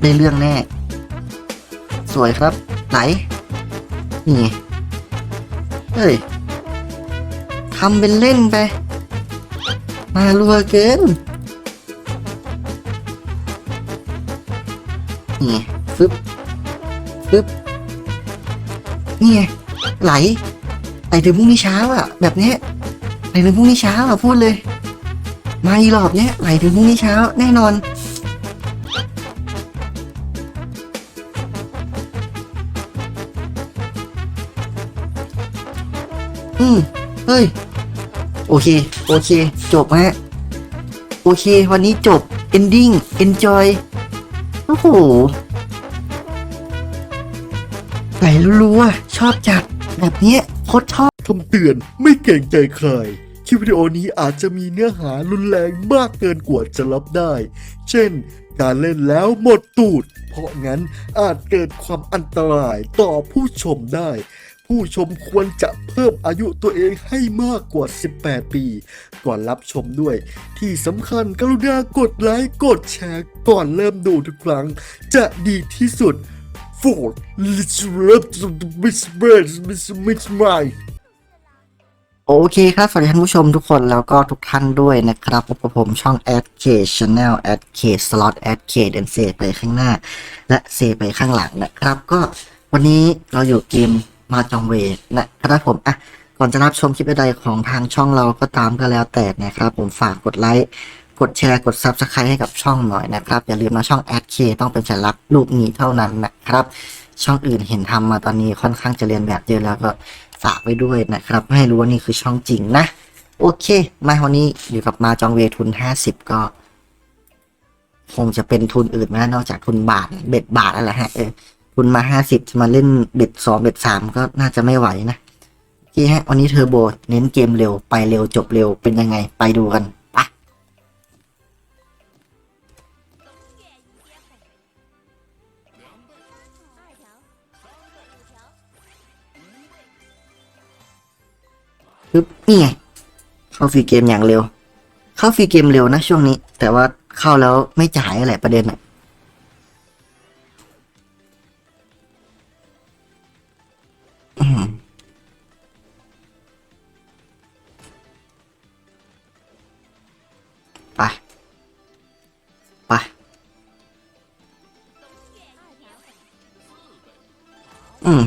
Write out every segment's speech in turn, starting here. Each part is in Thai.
ได้เรื่องแน่ สวยครับ ไหน นี่ เฮ้ยทำเป็นเล่นไป มารัวเกิน นี่ฟึบฟึบนี่ไหลไหลถึงพรุ่งนี้เช้าอะ แบบเนี้ยไหลถึงพรุ่งนี้เช้าอะพูดเลย มาอีรอบเนี้ยไหลถึงพรุ่งนี้เช้าแน่นอน เฮ้ย โอเค โอเค จบฮะ โอเค วันนี้จบ ending enjoy โอ้โหไหลรัวๆชอบจัด แบบเนี้ยโคตรชอบ คำเตือนไม่เกรงใจใคร คลิปวิดีโอนี้อาจจะมีเนื้อหารุนแรงมากเกินกว่าจะรับได้ เช่น การเล่นแล้วหมดตูด เพราะงั้นอาจเกิดความอันตรายต่อผู้ชมได้ ผู้ชมควรจะเพิ่มอายุตัวเองให้มากกว่า 18 ปี ก่อนรับชมด้วย ที่สำคัญกรุณากดไลค์กดแชร์ก่อนเริ่มดูทุกครั้ง จะดีที่สุด for let's rub the miss birds miss miss mind โอเคครับ สวัสดีท่านผู้ชมทุกคนแล้วก็ทุกท่านด้วยนะครับพบกับผมช่อง a d k Channel a d k Slot a d k เดินเซไปข้างหน้า และเซไปข้างหลังนะครับ ก็วันนี้เราอยู่เกม มาจองเวนะครับผมอะก่อนจะรับชมคลิปใดๆของทางช่องเราก็ตามก็แล้วแต่นะครับผมฝากกดไลค์กดแชร์กด Subscribe ให้กับช่องหน่อยนะครับ อย่าลืมนะช่อง a d k ต้องเป็นสัญลักษณ์รูปนี้เท่านั้นนะครับ ช่องอื่นเห็นทำมาตอนนี้ค่อนข้างจะเรียนแบบเยอะแล้วก็ฝากไว้ด้วยนะครับ ให้รู้ว่านี่คือช่องจริงนะ โอเค มาวันนี้อยู่กับมาจองเวทุนห้าสิบก็ คงจะเป็นทุนอื่นไม่ได้นอกจากทุนบาทเบ็ดบาทอะไรฮะเออ ทุนมาห้าสิบจะมาเล่นเบ็ดสองเบ็ดสามก็น่าจะไม่ไหวนะโอเคฮะวันนี้เทอร์โบเน้นเกมเร็วไปเร็วจบเร็วเป็นยังไงไปดูกันปะปึ๊บนี่ไงเข้าฟรีเกมอย่างเร็ว เข้าฟรีเกมเร็วนะช่วงนี้ แต่ว่าเข้าแล้วไม่จ่ายอะไรประเด็นอะ อืม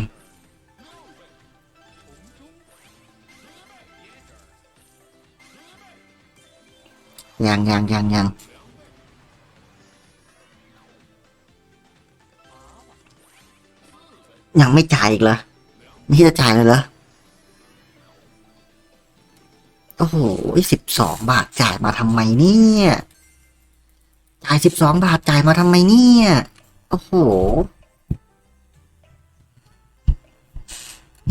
ยังยังยังยังยังไม่จ่ายอีกเหรอไม่จะจ่ายเลยเหรอโอ้โหสิบสองบาทจ่ายมาทำไมเนี่ยจ่ายสิบสองบาทจ่ายมาทำไมเนี่ย โอ้โห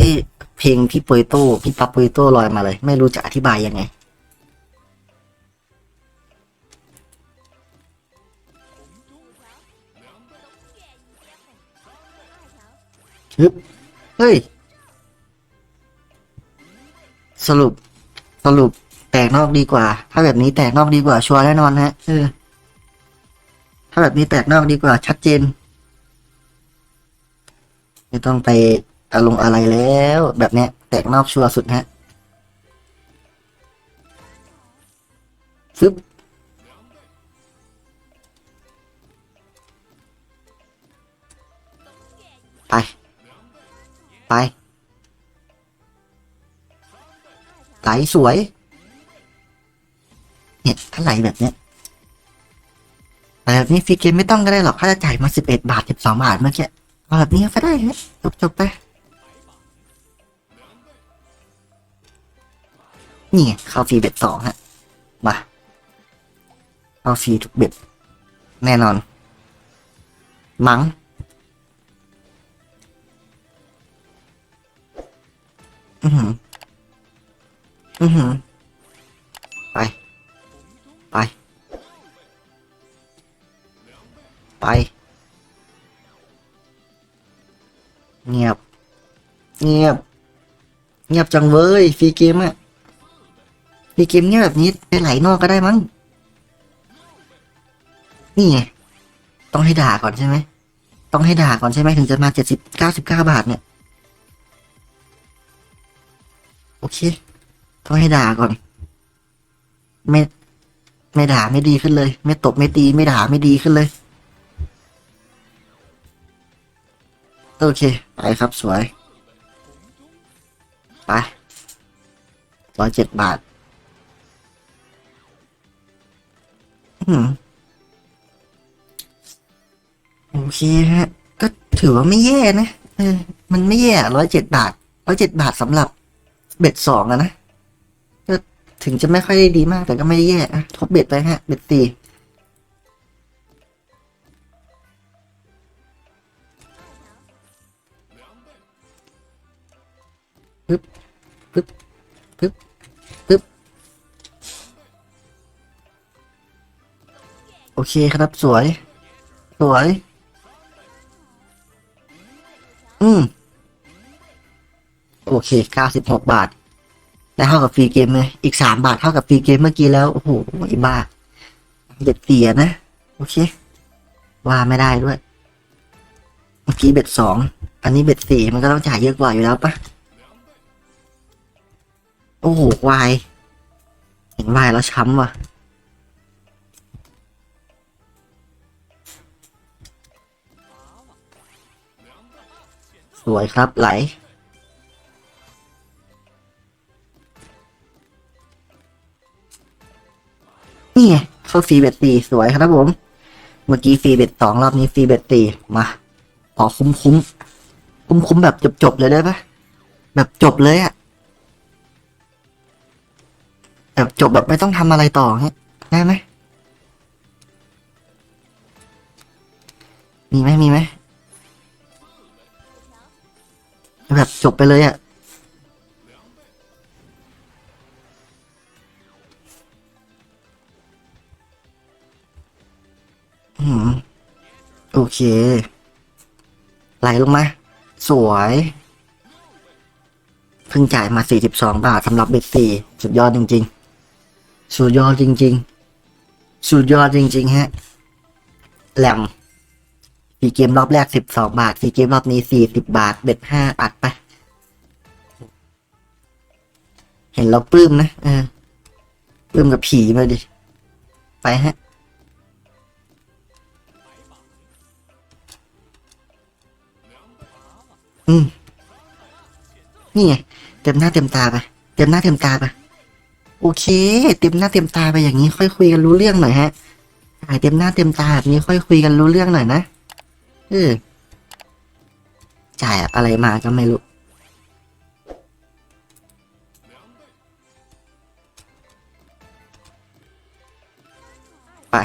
อะเพลงพี่โปยโต้พี่ปั๊บโปยโต้ลอยมาเลย ไม่รู้จะอธิบายยังไง ฮึบเฮ้ย สรุป สรุปแตกนอกดีกว่า ถ้าแบบนี้แตกนอกดีกว่า ชัวร์แน่นอนฮะเออถ้าแบบนี้แตกนอกดีกว่า ชัดเจน ไม่ต้องไป อารมณ์อะไรแล้ว แบบเนี้ย แตกนอกชัวร์สุดฮะฟึบไป ไปไหลสวย เนี่ยถ้าไหลแบบเนี้ยแต่แบบนี้ฟรีเกมไม่ต้องก็ได้หรอก ถ้าจะจ่ายมาสิบเอ็ดบาทสิบสองบาทเมื่อกี้เอาแบบนี้ก็ได้ฮะจบจบไป นี่เข้าฟรีเบ็ดสองฮะ มา เข้าฟรีทุกเบ็ด แน่นอน มั้งอือหือ อือหือ ไป ไป ไป เงียบ เงียบ เงียบจังเว้ยฟรีเกมอะ ฟรีเกมเงี้ยแบบนี้ไปไหลนอกก็ได้มั้ง นี่ไง ต้องให้ด่าก่อนใช่ไหม ต้องให้ด่าก่อนใช่ไหมถึงจะมาเจ็ดสิบเก้าสิบเก้าบาทเนี่ย โอเค ต้องให้ด่าก่อน ไม่ ไม่ด่าไม่ดีขึ้นเลย ไม่ตบไม่ตีไม่ด่าไม่ดีขึ้นเลย โอเค ไปครับสวย ไปร้อยเจ็ดบาท โอเคฮะ ก็ถือว่าไม่แย่นะเออมันไม่แย่ร้อยเจ็ดบาทร้อยเจ็ดบาทสำหรับเบ็ดสองอะนะก็ถึงจะไม่ค่อยได้ดีมาก แต่ก็ไม่ได้แย่อะทบเบ็ดไปฮะ เบ็ดสี่ปึ๊บปึ๊บ เคครับสวย สวย อืม โอเคเก้าสิบหกบาทได้เท่ากับฟรีเกมเลยอีกสามบาทเท่ากับฟรีเกมเมื่อกี้แล้ว โอ้โหไอ้บ้าเบ็ดเสียนะ โอเค ว่าไม่ได้ด้วย เมื่อกี้เบ็ดสองอันนี้เบ็ดสี่มันก็ต้องจ่ายเยอะกว่าอยู่แล้วปะโอ้โหวายเห็นวายแล้วช้ำว่ะ วยครับไหล นี่ไงเข้าฟรีเบ็ดตีสวยครับผม เมื่อกี้ฟรีเบ็ดสองรอบนี้ฟรีเบ็ดตีมาขอคุ้มคุ้มคุ้มคุ้มแบบจบจบเลยได้ปะแบบจบเลยอะแบบจบแบบไม่ต้องทำอะไรต่อเงี้ยได้ไหมมีไหมมีไหม แบบจบไปเลยอะอืมโอเค ไหลลงมา สวย เพิ่งจ่ายมา 42 บาทสำหรับเบ็ดสี่สุดยอดจริง ๆ สุดยอดจริง ๆ สุดยอดจริง ๆ ฮะ แหลม สี่เกมรอบแรก12บสองบาทสี่เกมรอบนี้40บบาท เบ็ดห้าอัดไป เห็นเราปลื้มนะเออปลื้มกับผีมาดิ ไปฮะอืม นี่ไงเต็มหน้าเต็มตาไปเต็มหน้าเต็มตาไปโอเค เต็มหน้าเต็มตาไปอย่างนี้ค่อยคุยกันรู้เรื่องหน่อยฮะถ่ายเต็มหน้าเต็มตาแบบนี้ค่อยคุยกันรู้เรื่องหน่อยนะ ออจ่ายอะไรมาก็ไม่รู้ไป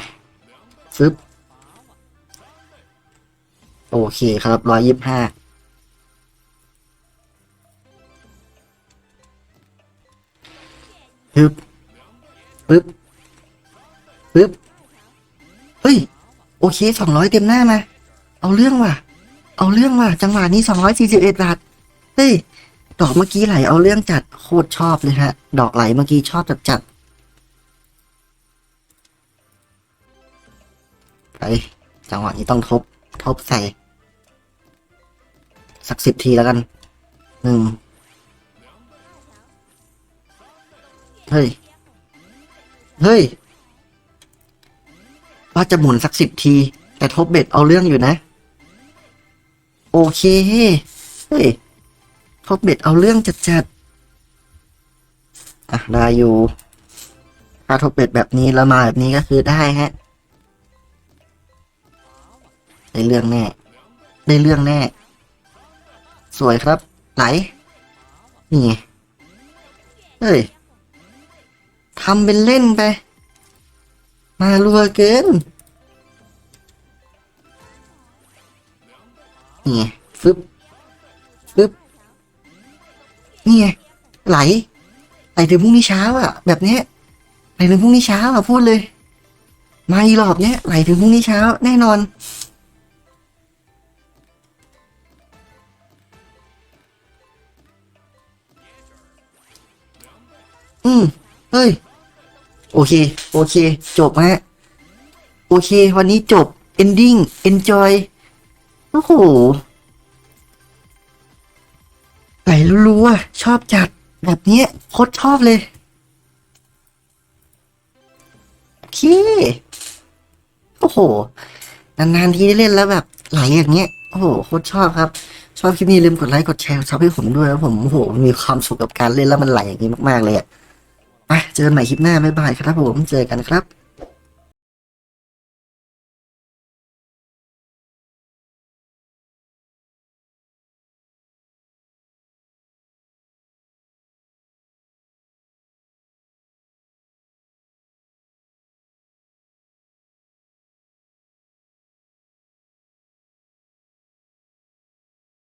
ฟึบโอเคครับร้อยยิบห้าปึ๊บปึ๊บปึ๊บ เฮ้ย โอเคสองร้อยเต็มหน้ามา เอาเรื่องว่ะ เอาเรื่องว่ะ จังหวะนี้สองร้อยสี่สิบเอ็ดบาทเฮ้ย ดอกเมื่อกี้ไหลเอาเรื่องจัดโคตรชอบเลยฮะ ดอกไหลเมื่อกี้ชอบจัดจัดไปจังหวะนี้ต้องทบ ทบใส่ สักสิบทีแล้วกันหนึ่งเฮ้ย เฮ้ย ว่าจะหมุนสักสิบที แต่ทบเบ็ดเอาเรื่องอยู่นะ โอเค เฮ้ยทบเบ็ดเอาเรื่องจัดจัดๆอะได้อยู่ถ้าทบเบ็ดแบบนี้แล้วมาแบบนี้ก็คือได้ฮะ ได้เรื่องแน่ ได้เรื่องแน่ สวยครับ ไหล นี่ไงเฮ้ยทำเป็นเล่นไป มารัวเกิน นี่ไงฟึบฟึบนี่ไงไหลไหลถึงพรุ่งนี้เช้าอะ แบบเนี้ยไหลถึงพรุ่งนี้เช้าอะพูดเลย มาอีรอบเนี้ยไหลถึงพรุ่งนี้เช้า แน่นอนอืมเฮ้ย โอเค โอเค จบฮะ โอเค วันนี้จบ ending enjoy โอ้โหไหลรัวๆชอบจัดแบบนี้โคตรชอบเลยโอเคโอ้โห นานๆทีได้เล่นแล้วแบบไหลอย่างเงี้ยโอ้โหโคตรชอบครับ ชอบคลิปนี้ลืมกดไลค์กดแชร์ซับให้ผมด้วยแล้วผมโอ้โหมีความสุขกับการเล่นแล้วมันไหลอย่างนี้มากๆเลยอะไปเจอกันใหม่คลิปหน้าบ๊ายบายครับผมเจอกันครับ